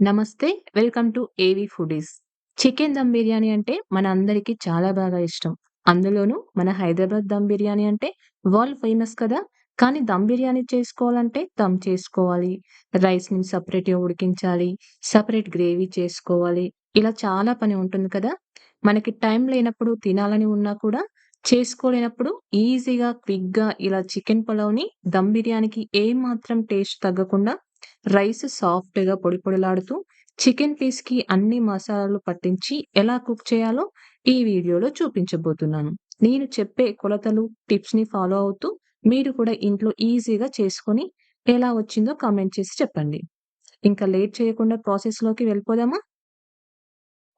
నమస్తే. Welcome to AV foodies. Chicken dum biryani అంటే మన అందరికీ చాలా బాగా ఇష్టం. అందులోనూ మన హైదరాబాద్ దమ్ బిర్యానీ అంటే వరల్డ్ ఫేమస్ కదా! కానీ దమ్ బిర్యానీ చేసుకోవాలంటే దమ్ చేసుకోవాలి. రైస్‌ని సపరేట్గా ఉడికించాలి. సపరేట్ గ్రేవీ చేసుకోవాలి. ఇలా చాలా పని ఉంటుంది కదా! మనకి టైం లేనప్పుడు తినాలని ఉన్నా కూడా చేసుకోలేనప్పుడు ఈజీగా, క్విక్‌గా ఇలా చికెన్ పలావ్‌ని దమ్ బిర్యానీకి ఏమాత్రం టేస్ట్ తగ్గకుండా రైస్ సాఫ్ట్‌గా పొడి పొడిలాడుతూ చికెన్ పీస్‌కి అన్ని మసాలాలు పట్టించి ఎలా కుక్ చేయాలో ఈ వీడియోలో చూపించబోతున్నాను. నేను చెప్పే కొలతలు, టిప్స్‌ని ఫాలో అవుతూ మీరు కూడా ఇంట్లో ఈజీగా చేసుకొని ఎలా వచ్చిందో కామెంట్ చేసి చెప్పండి. ఇంకా లేట్ చేయకుండా ప్రాసెస్‌లోకి వెళ్ళిపోదామా?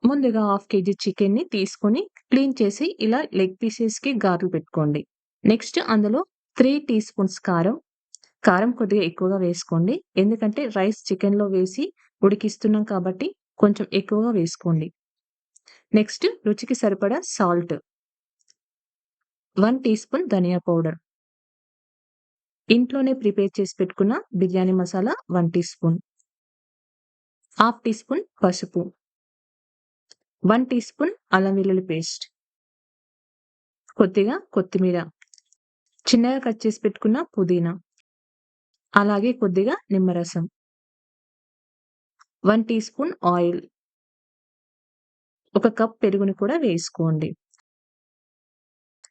ముందుగా హాఫ్ కేజీ చికెన్‌ని తీసుకొని క్లీన్ చేసి ఇలా లెగ్ పీసెస్‌కి గార్లు పెట్టుకోండి. నెక్స్ట్ అందులో త్రీ టీ స్పూన్స్ కారం, కారం కొద్దిగా ఎక్కువగా వేసుకోండి. ఎందుకంటే రైస్ చికెన్‌లో వేసి ఉడికిస్తున్నాం కాబట్టి కొంచెం ఎక్కువగా వేసుకోండి. నెక్స్ట్ రుచికి సరిపడా సాల్ట్. వన్ టీ స్పూన్ ధనియా పౌడర్. ఇంట్లోనే ప్రిపేర్ చేసి పెట్టుకున్న biryani masala one teaspoon. Half teaspoon పసుపు. వన్ టీ స్పూన్ అల్లం వెల్లుల్లి పేస్ట్. కొద్దిగా కొత్తిమీర. చిన్నగా కట్ చేసి పెట్టుకున్న పుదీనా. అలాగే కొద్దిగా నిమ్మరసం. One teaspoon oil. ఒక కప్ పెరుగుని కూడా వేసుకోండి.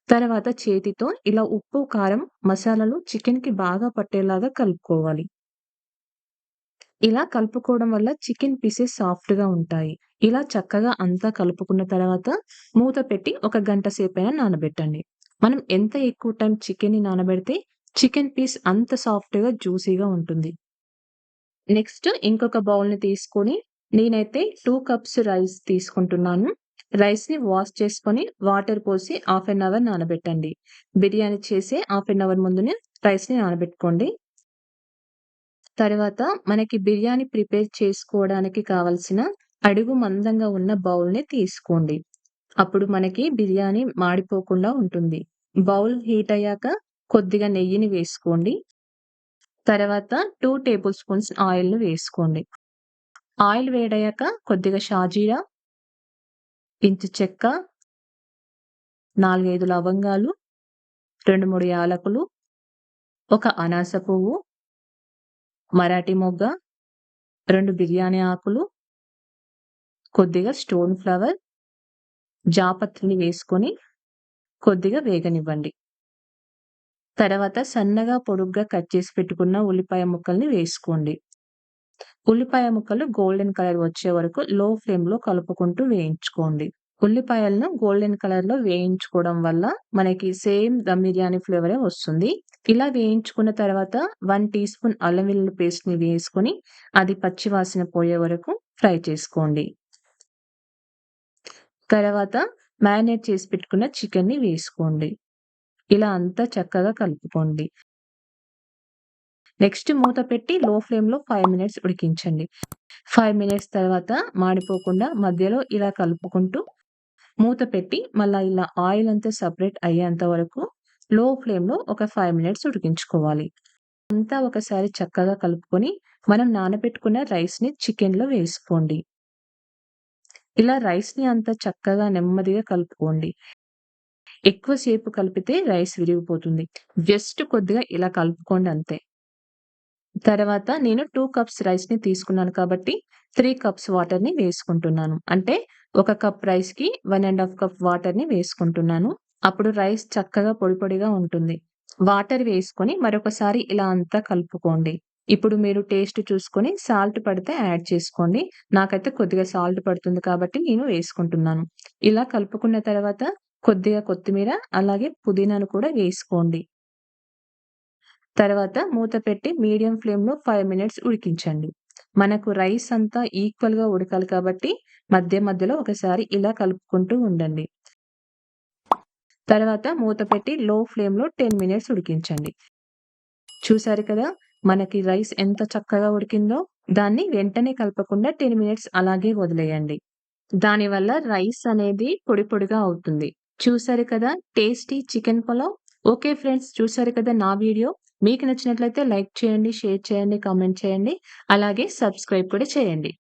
తర్వాత చేతితో ఇలా ఉప్పు, కారం, మసాలాలు చికెన్‌కి బాగా పట్టేలాగా కలుపుకోవాలి. ఇలా కలుపుకోవడం వల్ల చికెన్ పీసెస్ సాఫ్ట్‌గా ఉంటాయి. ఇలా చక్కగా అంతా కలుపుకున్న తర్వాత మూత పెట్టి ఒక గంట సేపైనా నానబెట్టండి. మనం ఎంత ఎక్కువ టైం చికెన్‌ని నానబెడితే చికెన్ పీస్ అంత సాఫ్ట్‌గా, జ్యూసీగా ఉంటుంది. నెక్స్ట్ ఇంకొక బౌల్‌ని తీసుకొని నేనైతే టూ కప్స్ రైస్ తీసుకుంటున్నాను. రైస్‌ని వాష్ చేసుకొని వాటర్ పోసి హాఫ్ అన్ అవర్ నానబెట్టండి. బిర్యానీ చేసే హాఫ్ అన్ అవర్ ముందునే రైస్‌ని నానబెట్టుకోండి. తర్వాత మనకి బిర్యానీ ప్రిపేర్ చేసుకోవడానికి కావాల్సిన అడుగు మందంగా ఉన్న బౌల్‌ని తీసుకోండి. అప్పుడు మనకి బిర్యానీ మాడిపోకుండా ఉంటుంది. బౌల్ హీట్ అయ్యాక కొద్దిగా నెయ్యిని వేసుకోండి. తర్వాత టూ టేబుల్ స్పూన్స్ ఆయిల్‌ని వేసుకోండి. ఆయిల్ వేడయ్యాక కొద్దిగా షాజీరా, ఇంచు చెక్క, 4, 5 లవంగాలు, 2, 3 యాలకులు, ఒక అనాస పువ్వు, మరాఠీ మొగ్గ, రెండు బిర్యానీ ఆకులు, కొద్దిగా స్టోన్ ఫ్లవర్, జాపత్రిని వేసుకొని కొద్దిగా వేగనివ్వండి. తర్వాత సన్నగా పొడుగ్గా కట్ చేసి పెట్టుకున్న ఉల్లిపాయ ముక్కల్ని వేసుకోండి. ఉల్లిపాయ ముక్కలు గోల్డెన్ కలర్ వచ్చే వరకు లో ఫ్లేమ్‌లో కలుపుకుంటూ వేయించుకోండి. ఉల్లిపాయలను గోల్డెన్ కలర్‌లో వేయించుకోవడం వల్ల మనకి సేమ్ దమ్ బిర్యానీ ఫ్లేవరే వస్తుంది. ఇలా వేయించుకున్న తర్వాత వన్ టీ స్పూన్ అల్లం వెల్లుల్లి పేస్ట్‌ని వేసుకొని అది పచ్చివాసన పోయే వరకు ఫ్రై చేసుకోండి. తర్వాత మ్యారినేట్ చేసి పెట్టుకున్న చికెన్‌ని వేసుకోండి. ఇలా అంతా చక్కగా కలుపుకోండి. నెక్స్ట్ మూత పెట్టి లో ఫ్లేమ్‌లో ఫైవ్ మినిట్స్ ఉడికించండి. ఫైవ్ మినిట్స్ తర్వాత మాడిపోకుండా మధ్యలో ఇలా కలుపుకుంటూ మూత పెట్టి మళ్ళా ఇలా ఆయిల్ అంతా సపరేట్ అయ్యేంత వరకు లో ఫ్లేమ్‌లో ఒక ఫైవ్ మినిట్స్ ఉడికించుకోవాలి. అంతా ఒకసారి చక్కగా కలుపుకొని మనం నానబెట్టుకున్న రైస్‌ని చికెన్‌లో వేసుకోండి. ఇలా రైస్‌ని అంతా చక్కగా నెమ్మదిగా కలుపుకోండి. ఎక్కువ సేపు కలిపితే రైస్ విరిగిపోతుంది. జస్ట్ కొద్దిగా ఇలా కలుపుకోండి అంతే. తర్వాత నేను టూ కప్స్ రైస్‌ని తీసుకున్నాను కాబట్టి త్రీ కప్స్ వాటర్‌ని వేసుకుంటున్నాను. అంటే ఒక కప్ రైస్‌కి వన్ అండ్ హాఫ్ కప్ వాటర్‌ని వేసుకుంటున్నాను. అప్పుడు రైస్ చక్కగా పొడి పొడిగా ఉంటుంది. వాటర్ వేసుకొని మరొకసారి ఇలా అంతా కలుపుకోండి. ఇప్పుడు మీరు టేస్ట్ చూసుకొని సాల్ట్ పడితే యాడ్ చేసుకోండి. నాకైతే కొద్దిగా సాల్ట్ పడుతుంది కాబట్టి నేను వేసుకుంటున్నాను. ఇలా కలుపుకున్న తర్వాత కొద్దిగా కొత్తిమీర అలాగే పుదీనాను కూడా వేసుకోండి. తర్వాత మూత పెట్టి మీడియం ఫ్లేమ్‌లో ఫైవ్ మినిట్స్ ఉడికించండి. మనకు రైస్ అంతా ఈక్వల్‌గా ఉడకాలి కాబట్టి మధ్య మధ్యలో ఒకసారి ఇలా కలుపుకుంటూ ఉండండి. తర్వాత మూత పెట్టి లో ఫ్లేమ్‌లో 10 మినిట్స్ ఉడికించండి. చూసారు కదా! మనకి రైస్ ఎంత చక్కగా ఉడికిందో. దాన్ని వెంటనే కలపకుండా 10 మినిట్స్ అలాగే వదిలేయండి. దానివల్ల రైస్ అనేది పొడి పొడిగా అవుతుంది. చూసారు కదా! Tasty chicken pulao okay friends చూసారు కదా నా వీడియో. మీకు నచ్చినట్లయితే లైక్ చేయండి, షేర్ చేయండి, కామెంట్ చేయండి. అలాగే సబ్స్క్రైబ్ కూడా చేయండి.